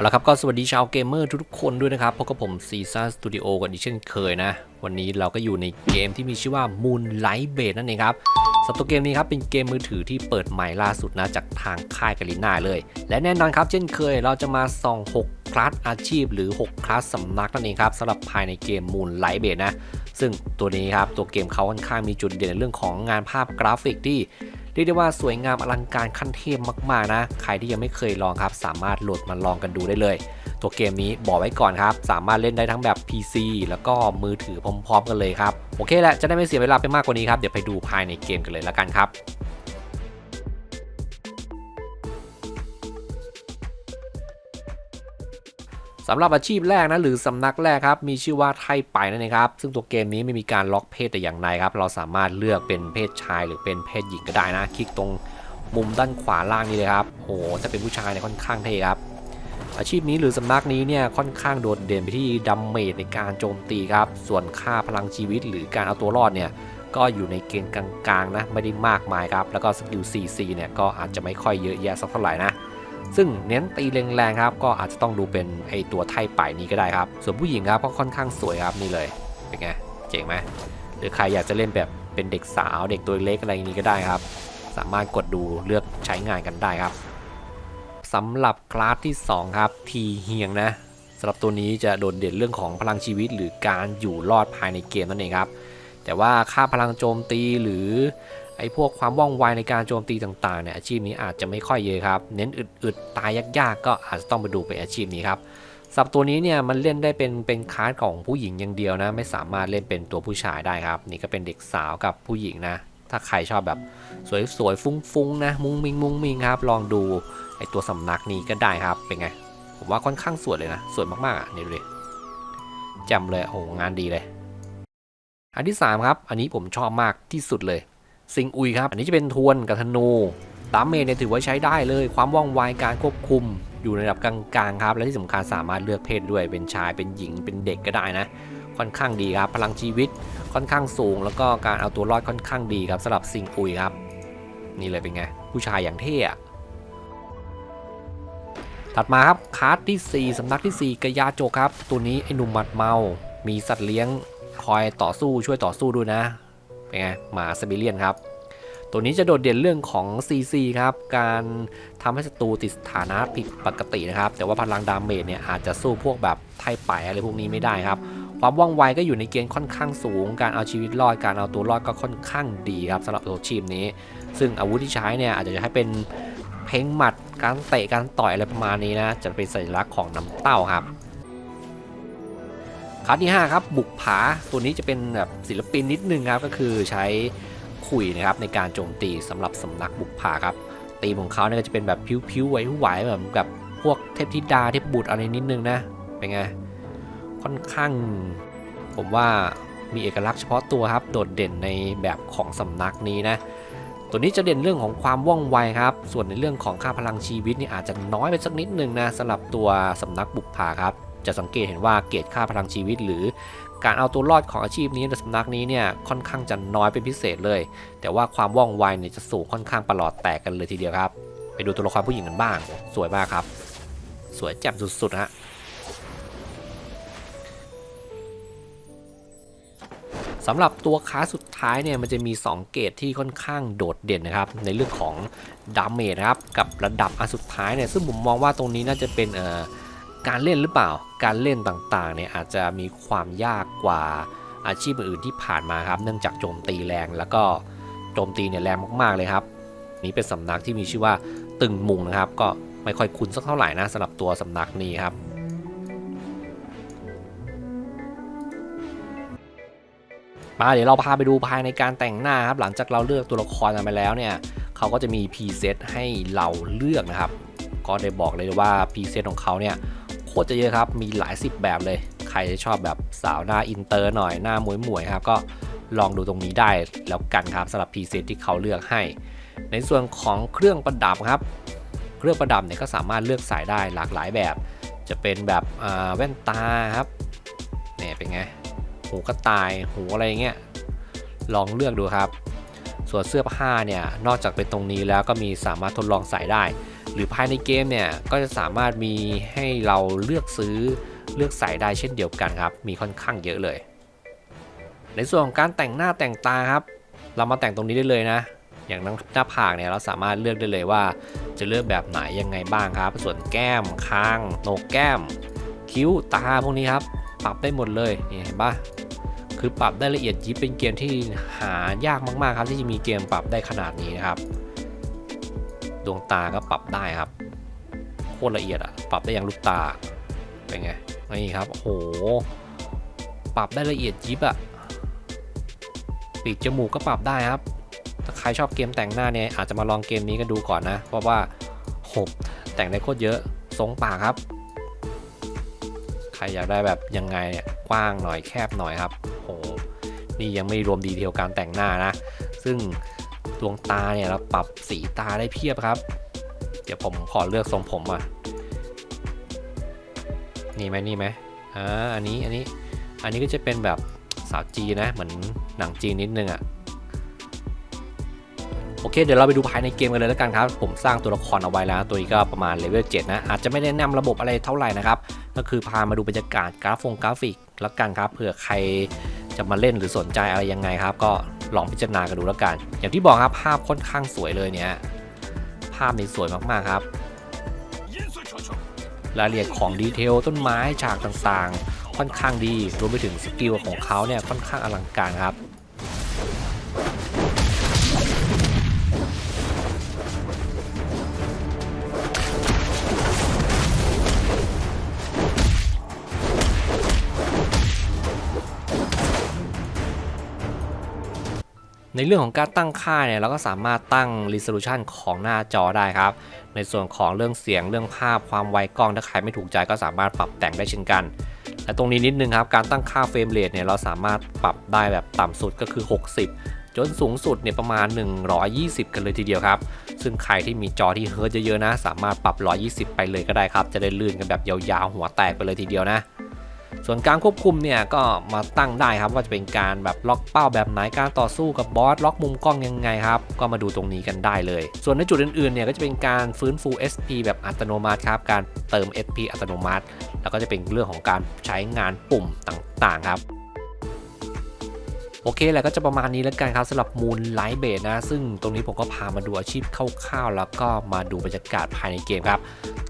เอาละครับก็สวัสดีชาวเกมเมอร์ทุกๆคนด้วยนะครับพบกับผมซีซ่าสตูดิโอกันอีกเช่นเคยนะ วันนี้เราก็อยู่ในเกมที่มีชื่อว่า Moonlight b a s e นั่นเองครับสำหรับตัวเกมนี้ครับเป็นเกมมือถือที่เปิดใหม่ล่าสุดนะจากทางค่ายกาลิน่าเลย และแน่นอนครับเช่นเคยเราจะมาส่อง 6 คลาสอาชีพ หรือ 6 คลาสสำนักนั่นเองครับสำหรับภายในเกม Moonlight b a s e นะซึ่งตัวนี้ครับตัวเกมเขาค่อนข้างมีจุดเด่นในเรื่องของงานภาพกราฟิกที่ รียกได้ว่าสวยงามอลังการขั้นเทพมากๆนะ ใครที่ยังไม่เคยลองครับ สามารถโหลดมาลองกันดูได้เลย ตัวเกมนี้บอกไว้ก่อนครับ สามารถเล่นได้ทั้งแบบ PC แล้วก็มือถือพร้อมๆกันเลยครับ โอเคแหละจะได้ไม่เสียเวลาไปมากกว่านี้ครับ เดี๋ยวไปดูภายในเกมกันเลยละกันครับ สำหรับอาชีพแรกนะหรือสำนักแรกครับมีชื่อว่าไทไปนั่นเองครับซึ่งตัวเกมนี้ไม่มีการล็อกเพศแต่อย่างใดครับ เราสามารถเลือกเป็นเพศชายหรือเป็นเพศหญิงก็ได้นะ คลิกตรงมุมด้านขวาล่างนี้เลยครับโอ้โหถ้าเป็นผู้ชายเนี่ยค่อนข้างเท่ครับ อาชีพนี้หรือสำนักนี้เนี่ยค่อนข้างโดดเด่นไปที่ดัมเมจในการโจมตีครับ ส่วนค่าพลังชีวิตหรือการเอาตัวรอดเนี่ยก็อยู่ในเกณฑ์กลางๆนะไม่ได้มากมายครับแล้วก็สกิล CC เนี่ยก็อาจจะไม่ค่อยเยอะแยะสักเท่าไหร่นะ ซึ่งเน้นตีแรงๆครับ ก็อาจจะต้องดูเป็นไอตัวไทป่ายนี้ก็ได้ครับ ส่วนผู้หญิงครับก็ค่อนข้างสวยครับนี่เลยเป็นไงเจ๋งไหมหรือใครอยากจะเล่นแบบเป็นเด็กสาวเด็กตัวเล็กอะไรอย่างนี้ก็ได้ครับ สามารถกดดูเลือกใช้งานกันได้ครับสำหรับคลาสที่ 2 ครับทีเฮียงนะสำหรับตัวนี้จะโดดเด่นเรื่องของพลังชีวิต หรือการอยู่รอดภายในเกมนั่นเองครับ แต่ว่าค่าพลังโจมตีหรือ ไอ้พวกความว่องไวในการโจมตีต่างๆเนี่ยอาชีพนี้อาจจะไม่ค่อยเยอะครับ เน้นอึดๆตายยากๆ ก็อาจจะต้องไปดูเป็นอาชีพนี้ครับสับตัวนี้เนี่ยมันเล่นได้เป็นเป็นคลาสของผู้หญิงอย่างเดียวนะ ไม่สามารถเล่นเป็นตัวผู้ชายได้ครับ นี่ก็เป็นเด็กสาวกับผู้หญิงนะ ถ้าใครชอบแบบสวยๆฟุ้งๆนะมุ้งมิงมุ้งมิงครับ ลองดูไอตัวสำนักนี้ก็ได้ครับเป็นไง ผมว่าค่อนข้างสวยเลยนะ สวยมากๆอะนี่ดูดิจ่มเลยโอ้โหงานดีเลย อันที่ 3 ครับ อันนี้ผมชอบมากที่สุดเลย ซิงอุยครับ อันนี้จะเป็นทวนกับธนูดาเมจเนี่ยถือว่าใช้ได้เลย ความว่องไวการควบคุมอยู่ในระดับกลางๆครับ และที่สำคัญสามารถเลือกเพศด้วย เป็นชายเป็นหญิงเป็นเด็กก็ได้นะ ค่อนข้างดีครับ พลังชีวิตค่อนข้างสูง แล้วก็การเอาตัวรอดค่อนข้างดีครับสำหรับซิงอุยครับ นี่เลยเป็นไง ผู้ชายอย่างเท่อะถัดมาครับคาร์ดที่ 4 สำนักที่ 4กระยาโจครับ ตัวนี้ไอ้หนุ่มหมัดเมา มีสัตว์เลี้ยงคอยต่อสู้ช่วยต่อสู้ด้วยนะ เป็นไงหมาซาบิเลียนครับ ตัวนี้จะโดดเด่นเรื่องของ CC ครับ การทำให้ศัตรูติดสถานะผิดปกตินะครับ แต่ว่าพลังดาเมจเนี่ยอาจจะสู้พวกแบบไทป่ายอะไรพวกนี้ไม่ได้ครับ ความว่องไวก็อยู่ในเกณฑ์ค่อนข้างสูง การเอาชีวิตรอด การเอาตัวรอดก็ค่อนข้างดีครับสำหรับตัวทีมนี้ ซึ่งอาวุธที่ใช้เนี่ยอาจจะให้เป็นเพลงหมัด การเตะ การต่อยอะไรประมาณนี้นะ จะเป็นสัญลักษณ์ของน้ำเต้าครับาร์ดที่5ครับบุกผาตัวนี้จะเป็นแบบศิลปินนิดนึงครับก็คือใช้ขุยนะครับในการโจมตีสำหรับสำนักบุกผาครับตีมของเขาเนี่ยก็จะเป็นแบบพิ้วๆไหวๆแบบกับพวกเทพธิดาเทพบุตรอะไรนิดนึงนะเป็นไงค่อนข้าง ผมว่ามีเอกลักษณ์เฉพาะตัวครับโดดเด่นในแบบของสำนักนี้นะตัวนี้จะเด่นเรื่องของความว่องไวครับ ส่วนในเรื่องของค่าพลังชีวิตนี่อาจจะน้อยไปสักนิดนึงนะสำหรับตัวสำนักบุกผาครับ จะสังเกตเห็นว่าเกรดค่าพลังชีวิต หรือการเอาตัวรอดของอาชีพนี้ในสำนักนี้เนี่ยค่อนข้างจะน้อยเป็นพิเศษเลย แต่ว่าความว่องไวเนี่ยจะสูงค่อนข้างประหลอดแตกกันเลยทีเดียวครับ ไปดูตัวละครผู้หญิงกันบ้าง สวยมากครับ สวยแจ่มสุดๆฮะสำหรับตัวค้าสุดท้ายเนี่ยมันจะมี 2 เกรดที่ค่อนข้างโดดเด่นนะครับ ในเรื่องของดาเมจนะครับ กับระดับอันสุดท้ายเนี่ยซึ่งผมมองว่าตรงนี้น่าจะเป็นเอ่อ การเล่นหรือเปล่า การเล่นต่างๆเนี่ยอาจจะมีความยากกว่าอาชีพอื่นที่ผ่านมาครับ เนื่องจากโจมตีแรงแล้วก็โจมตีเนี่ยแรงมากๆเลยครับ นี่เป็นสำนักที่มีชื่อว่าตึงมุงนะครับ ก็ไม่ค่อยคุ้นสักเท่าไหร่นะสำหรับตัวสำนักนี้ครับมาเดี๋ยวเราพาไปดูภายในการแต่งหน้าครับ หลังจากเราเลือกตัวละครกันไปแล้วเนี่ยเขาก็จะมีพรีเซตให้เราเลือกนะครับ ก็ได้บอกเลยว่าพรีเซตของเขาเนี่ย โคตรจะเยอะครับ มีหลายสิบแบบเลย ใครชอบแบบสาวหน้าอินเตอร์หน่อยหน้าหมวยๆครับ ก็ลองดูตรงนี้ได้แล้วกันครับสำหรับพรีเซตที่เขาเลือกให้ ในส่วนของเครื่องประดับครับ เครื่องประดับเนี่ยก็สามารถเลือกใส่ได้หลากหลายแบบ จะเป็นแบบแว่นตาครับเนี่ยเป็นไงหูกระต่ายหูอะไรเงี้ยลองเลือกดูครับ ส่วนเสื้อผ้าเนี่ยนอกจากเป็นตรงนี้แล้วก็มีสามารถทดลองใส่ได้ หรือภายในเกมเนี่ยก็จะสามารถมีให้เราเลือกซื้อเลือกใส่ได้เช่นเดียวกันครับ มีค่อนข้างเยอะเลย ในส่วนของการแต่งหน้าแต่งตาครับ เรามาแต่งตรงนี้ได้เลยนะ อย่างหน้าผากเนี่ยเราสามารถเลือกได้เลยว่าจะเลือกแบบไหนยังไงบ้างครับ ส่วนแก้มคางโหนกแก้ม คิ้วตาพวกนี้ครับ ปรับได้หมดเลยนี่เห็นปะคือปรับได้ละเอียดยิบเป็นเกมที่หายากมากๆครับที่จะมีเกมปรับได้ขนาดนี้นะครับ ดวงตาก็ปรับได้ครับโคตรละเอียดอะปรับได้อย่างลูกตาเป็นไงนี่ครับโหปรับได้ละเอียดยิบอะปีกจมูกก็ปรับได้ครับถ้าใครชอบเกมแต่งหน้าเนี่ยอาจจะมาลองเกมนี้กันดูก่อนนะ เพราะว่าโหแต่งได้โคตรเยอะทรงปากครับ ใครอยากได้แบบยังไงเนี่ยกว้างหน่อยแคบหน่อยครับโหนี่ยังไม่รวมดีเทลการแต่งหน้านะ ซึ่ง ดวงตาเนี่ยเราปรับสีตาได้เพียบครับ เดี๋ยวผมขอเลือกทรงผมอะนี่ไหมนี่ไหมอ่าอันนี้อันนี้อันนี้ก็จะเป็นแบบสาวจีนะ เหมือนหนังจีนนิดนึงอะโอเคเดี๋ยวเราไปดูภายในเกมกันเลยแล้วกันครับ ผมสร้างตัวละครเอาไว้แล้วตัวนี้ก็ประมาณเลเวล7นะอาจจะไม่ได้แนะนำระบบอะไรเท่าไหร่นะครับ ก็คือพามาดูบรรยากาศกราฟงกราฟิกแล้วกันครับเผื่อใคร จะมาเล่นหรือสนใจอะไรยังไงครับ ก็ลองพิจารณากันดูแล้วกัน อย่างที่บอกครับภาพค่อนข้างสวยเลยเนี่ย ภาพนี้สวยมากๆครับ รายละเอียดของดีเทลต้นไม้ฉากต่างๆ ค่อนข้างดีรวมไปถึงสกิลของเขาเนี่ยค่อนข้างอลังการครับ ในเรื่องของการตั้งค่าเนี่ยเราก็สามารถตั้ง resolution ของหน้าจอได้ครับ ในส่วนของเรื่องเสียงเรื่องภาพความไวกล้องถ้าใครไม่ถูกใจก็สามารถปรับแต่งได้เช่นกันและตรงนี้นิดนึงครับการตั้งค่าเฟรมเรทเนี่ยเราสามารถปรับได้แบบต่ำสุดก็คือ 60 จนสูงสุดเนี่ยประมาณ 120 กันเลยทีเดียวครับ ซึ่งใครที่มีจอที่เฮิร์ตเยอะๆนะ สามารถปรับ 120 ไปเลยก็ได้ครับ จะได้ลื่นกันแบบยาวๆหัวแตกไปเลยทีเดียวนะ ส่วนการควบคุมเนี่ยก็มาตั้งได้ครับว่าจะเป็นการแบบล็อกเป้าแบบไหนการต่อสู้กับบอสล็อกมุมกล้องยังไงครับก็มาดูตรงนี้กันได้เลย ส่วนในจุดอื่นๆเนี่ยก็จะเป็นการฟื้นฟู SP แบบอัตโนมัติครับการเติม SP อัตโนมัติ แล้วก็จะเป็นเรื่องของการใช้งานปุ่มต่างๆครับ โอเคแหละก็จะประมาณนี้แล้วกันครับสำหรับมูลไลท์เบสนะ ซึ่งตรงนี้ผมก็พามาดูอาชีพคร่าวๆ แล้วก็มาดูบรรยากาศภายในเกมครับ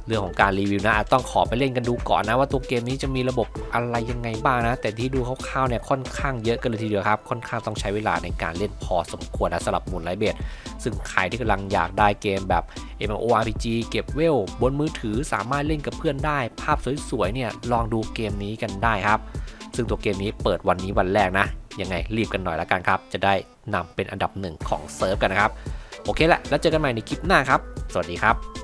เรื่องของการรีวิวนะต้องขอไปเล่นกันดูก่อนนะว่าตัวเกมนี้จะมีระบบอะไรยังไงบ้างนะ แต่ที่ดูคร่าวๆเนี่ยค่อนข้างเยอะกันเลยทีเดียวครับ ค่อนข้างต้องใช้เวลาในการเล่นพอสมควรนะสำหรับมูลไลท์เบสซึ่งใครที่กำลังอยากได้เกมแบบ MMORPG เก็บเวลบนมือถือสามารถเล่นกับเพื่อนได้ ภาพสวยๆเนี่ยลองดูเกมนี้กันได้ครับ ซึ่งตัวเกมนี้เปิดวันนี้วันแรกนะ ยังไงรีบกันหน่อยละกันครับ จะได้นำเป็นอันดับหนึ่งของเซิร์ฟกันนะครับ โอเคแหละ แล้วเจอกันใหม่ในคลิปหน้าครับ สวัสดีครับ